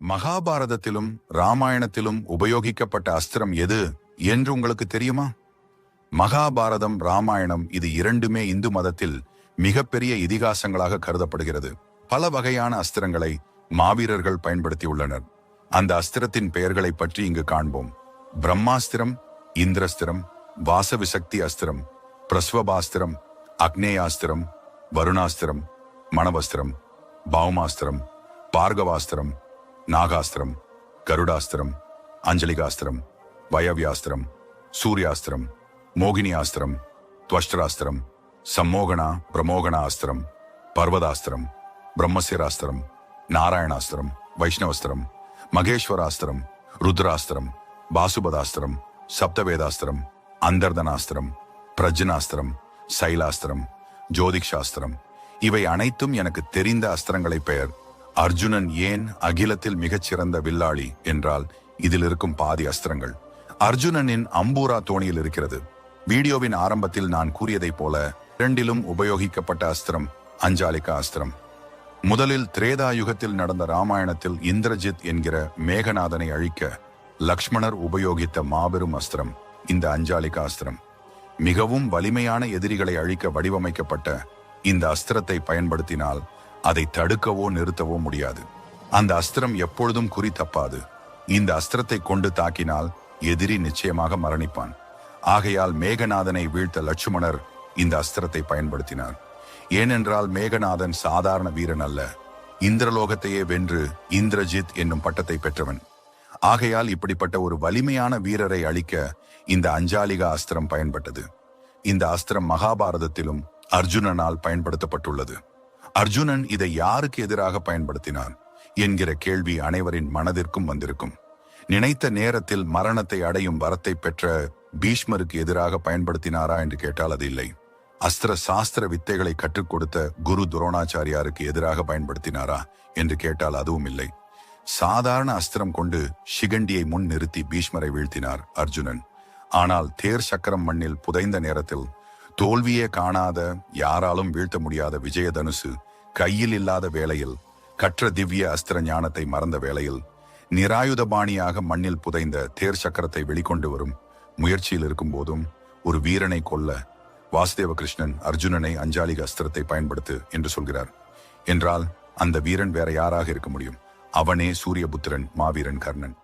மகாபாரதத்திலும் ராமாயணத்திலும் உபயோகிக்கப்பட்ட அஸ்திரம் எது என்று உங்களுக்கு தெரியுமா? மகாபாரதம் ராமாயணம் இது இரண்டுமே இந்து மதத்தில் மிகப்பெரிய இதிகாசங்களாக கருதப்படுகிறது. பல வகையான அஸ்திரங்களை மாவீரர்கள் பயன்படுத்தியுள்ளனர். அந்த அஸ்திரத்தின் பெயர்களை பற்றி இங்கு காண்போம். பிரம்மாஸ்திரம் இந்திரஸ்திரம் வாசவிசக்தி அஸ்திரம் பிரஸ்வபாஸ்திரம் அக்னேயாஸ்திரம் வருணாஸ்திரம் மணவஸ்திரம் பௌமாஸ்திரம் பார்கவாஸ்திரம் நாகாஸ்திரம் கருடாஸ்திரம் அஞ்சலிகாஸ்திரம் வயவியாஸ்திரம் மோகினி ஆஸ்திரம் துவஷ்டராஸ்திரம் சம்மோகனா பிரமோகணாஸ்திரம் பர்வதாஸ்திரம் பிரம்மசிராஸ்திரம் நாராயணாஸ்திரம் வைஷ்ணவஸ்திரம் மகேஸ்வராஸ்திரம் ருத்ராஸ்திரம் பாசுபதாஸ்திரம் சப்தவேதாஸ்திரம் அந்தர்தனாஸ்திரம் பிரஜனாஸ்திரம் சைலாஸ்திரம் ஜோதிக்ஷாஸ்திரம். இவை அனைத்தும் எனக்கு தெரிந்த அஸ்திரங்களை பெயர். அர்ஜுனன் ஏன் அகிலத்தில் மிகச்சிறந்த வில்லாளி என்றால் இதில் இருக்கும் பாதி அஸ்திரங்கள். அர்ஜுனனின் அம்பூரா தோணியில் இருக்கிறது. வீடியோவின் ஆரம்பத்தில் நான் கூறியதைப் போல இரண்டிலும் உபயோகிக்கப்பட்ட அஸ்திரம் அஞ்சாலிகா அஸ்திரம். முதலில் திரேதா யுகத்தில் நடந்த ராமாயணத்தில் இந்திரஜித் என்கிற மேகநாதனை அழிக்க லக்ஷ்மணர் உபயோகித்த மாபெரும் அஸ்திரம் இந்த அஞ்சாலிகா அஸ்திரம். மிகவும் வலிமையான எதிரிகளை அழிக்க வடிவமைக்கப்பட்ட இந்த அஸ்திரத்தை பயன்படுத்தினால் அதை தடுக்கவோ நிறுத்தவோ முடியாது. அந்த அஸ்திரம் எப்பொழுதும் குறி தப்பாது. இந்த அஸ்திரத்தை கொண்டு தாக்கினால் எதிரி நிச்சயமாக மரணிப்பான். ஆகையால் மேகநாதனை வீழ்த்த லட்சுமணர் இந்த அஸ்திரத்தை பயன்படுத்தினார். ஏனென்றால் மேகநாதன் சாதாரண வீரன் அல்ல. இந்திரலோகத்தையே வென்று இந்திரஜித் என்னும் பட்டத்தை பெற்றவன். ஆகையால் இப்படிப்பட்ட ஒரு வலிமையான வீரரை அழிக்க இந்த அஞ்சாலிகா அஸ்திரம் பயன்பட்டது. இந்த அஸ்திரம் மகாபாரதத்திலும் அர்ஜுனனால் பயன்படுத்தப்பட்டுள்ளது. அர்ஜுனன் இதை யாருக்கு எதிராக பயன்படுத்தினான் என்கிற கேள்வி அனைவரின் மனதிற்கும் வந்திருக்கும். நினைத்த நேரத்தில் மரணத்தை அடையும் வரத்தை பெற்ற பீஷ்மருக்கு எதிராக பயன்படுத்தினாரா என்று கேட்டால் அது இல்லை. அஸ்திர சாஸ்திர வித்தைகளை கற்றுக் கொடுத்த குரு துரோணாச்சாரியாருக்கு எதிராக பயன்படுத்தினாரா என்று கேட்டால் அதுவும் இல்லை. சாதாரண அஸ்திரம் கொண்டு ஷிகண்டியை முன் நிறுத்தி பீஷ்மரை வீழ்த்தினார் அர்ஜுனன். ஆனால் தேர் சக்கரம் மண்ணில் புதைந்த நேரத்தில் தோல்வியே காணாத யாராலும் வீழ்த்த முடியாத விஜயதனுசு கையில் இல்லாத வேளையில் கற்ற திவ்ய அஸ்திர ஞானத்தை மறந்த வேளையில் நிராயுதபாணியாக மண்ணில் புதைந்த தேர் சக்கரத்தை வெளிக்கொண்டு வரும் முயற்சியில் இருக்கும் போதும் ஒரு வீரனை கொல்ல வாசுதேவ கிருஷ்ணன் அர்ஜுனனை அஞ்சாலிக அஸ்திரத்தை பயன்படுத்து என்று சொல்கிறார். என்றால் அந்த வீரன் வேற யாராக இருக்க முடியும்? அவனே சூரியபுத்திரன் மாவீரன் கர்ணன்.